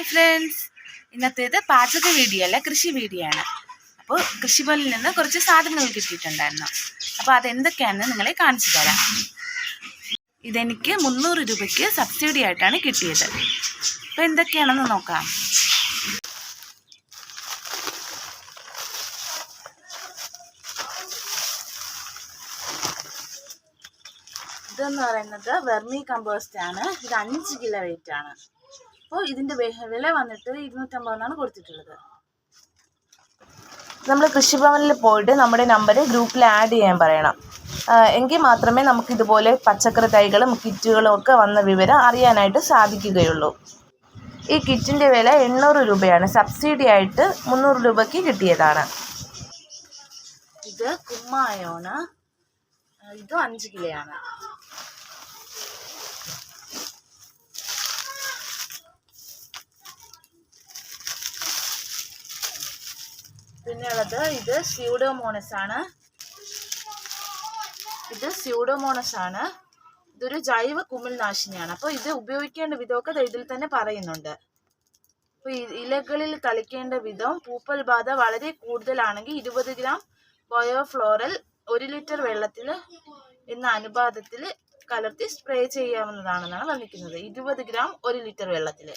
Hi friends. ഇന്നത്തേത് പാചക video അല്ല കൃഷി വീഡിയോ ആണ്. അപ്പോൾ കൃഷിഭവനിൽ നിന്ന് കുറച്ച് സാധനങ്ങൾ കിട്ടിയിട്ടുണ്ടായിരുന്നു. അപ്പോൾ അതെന്തൊക്കെയാണെന്ന് നിങ്ങളെ കാണിച്ചു തരാം. ഇതെനിക്ക് മുന്നൂറ് രൂപയ്ക്ക് സബ്സിഡി ആയിട്ടാണ് കിട്ടിയത്. അപ്പോൾ എന്തൊക്കെയാണെന്ന് നോക്കാം. ഇതെന്ന് പറയുന്നത് വെർമി കമ്പോസ്റ്റ് ആണ്. ഇത് അഞ്ച് കിലോ വെയിറ്റ് ആണ്. അപ്പോൾ ഇതിന്റെ വില വന്നിട്ട് ഇരുന്നൂറ്റമ്പതെന്നാണ് കൊടുത്തിട്ടുള്ളത്. നമ്മൾ കൃഷിഭവനിൽ പോയിട്ട് നമ്മുടെ നമ്പർ ഗ്രൂപ്പിൽ ആഡ് ചെയ്യാൻ പറയണം. എങ്കിൽ മാത്രമേ നമുക്ക് ഇതുപോലെ പച്ചക്കറി തൈകളും കിറ്റുകളും ഒക്കെ വന്ന വിവരം അറിയാനായിട്ട് സാധിക്കുകയുള്ളൂ. ഈ കിറ്റിന്റെ വില എണ്ണൂറ് രൂപയാണ്. സബ്സിഡി ആയിട്ട് മുന്നൂറ് രൂപയ്ക്ക് കിട്ടിയതാണ്. ഇത് കുമ്മായോണ്. ഇത് അഞ്ച് കിലോ ആണ് പിന്നെയുള്ളത് ഇത് സ്യൂഡോമോണസ് ആണ്. ഇത് സ്യൂഡോമോണസ് ആണ്. ഇതൊരു ജൈവ കുമിൾനാശിനിയാണ്. അപ്പോൾ ഇത് ഉപയോഗിക്കേണ്ട വിധമൊക്കെ ഇതിൽ തന്നെ പറയുന്നുണ്ട്. അപ്പോൾ ഇലകളിൽ തളിക്കേണ്ട വിധം പൂപ്പൽ ബാധ വളരെ കൂടുതലാണെങ്കിൽ ഇരുപത് ഗ്രാം ബയോഫ്ലോറൽ ഒരു ലിറ്റർ വെള്ളത്തിൽ എന്ന അനുപാതത്തിൽ കലർത്തി സ്പ്രേ ചെയ്യാവുന്നതാണെന്നാണ് പറഞ്ഞിരിക്കുന്നത് ഇരുപത് ഗ്രാം ഒരു ലിറ്റർ വെള്ളത്തിൽ.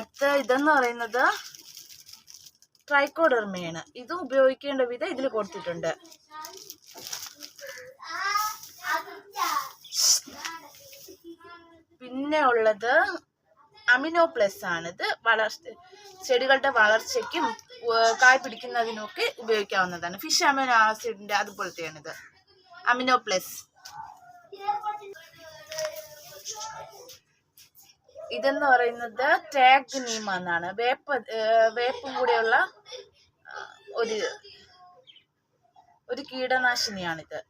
അടുത്ത ഇതെന്ന് പറയുന്നത് ട്രൈക്കോഡെർമയാണ്. ഇതും ഉപയോഗിക്കേണ്ട വിധം ഇതിൽ കൊടുത്തിട്ടുണ്ട്. പിന്നെ ഉള്ളത് അമിനോ പ്ലസ് ഇത് വളർച്ച ചെടികളുടെ വളർച്ചയ്ക്കും കായ് പിടിക്കുന്നതിനൊക്കെ ഉപയോഗിക്കാവുന്നതാണ്. ഫിഷ് അമിനോ ആസിഡിന്റെ അതുപോലത്തെയാണിത്. Amino plus. ഇതെന്ന് പറയുന്നത് ടാഗ് നീമ എന്നാണ് വേപ്പ് വേപ്പും കൂടെയുള്ള ഒരു ഒരു കീടനാശിനിയാണിത്.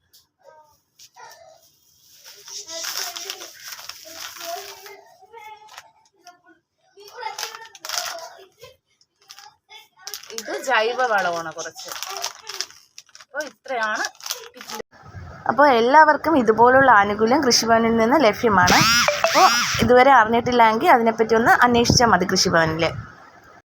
ഇത് ജൈവ വളമാണ് കുറച്ച്. അപ്പോൾ ഇത്രയാണ്. അപ്പോൾ എല്ലാവർക്കും ഇതുപോലുള്ള ആനുകൂല്യം കൃഷിഭവനിൽ നിന്ന് ലഭ്യമാണ്. അപ്പോൾ ഇതുവരെ അറിഞ്ഞിട്ടില്ലെങ്കിൽ അതിനെപ്പറ്റി ഒന്ന് അന്വേഷിച്ചാൽ മതി കൃഷിഭവനിൽ.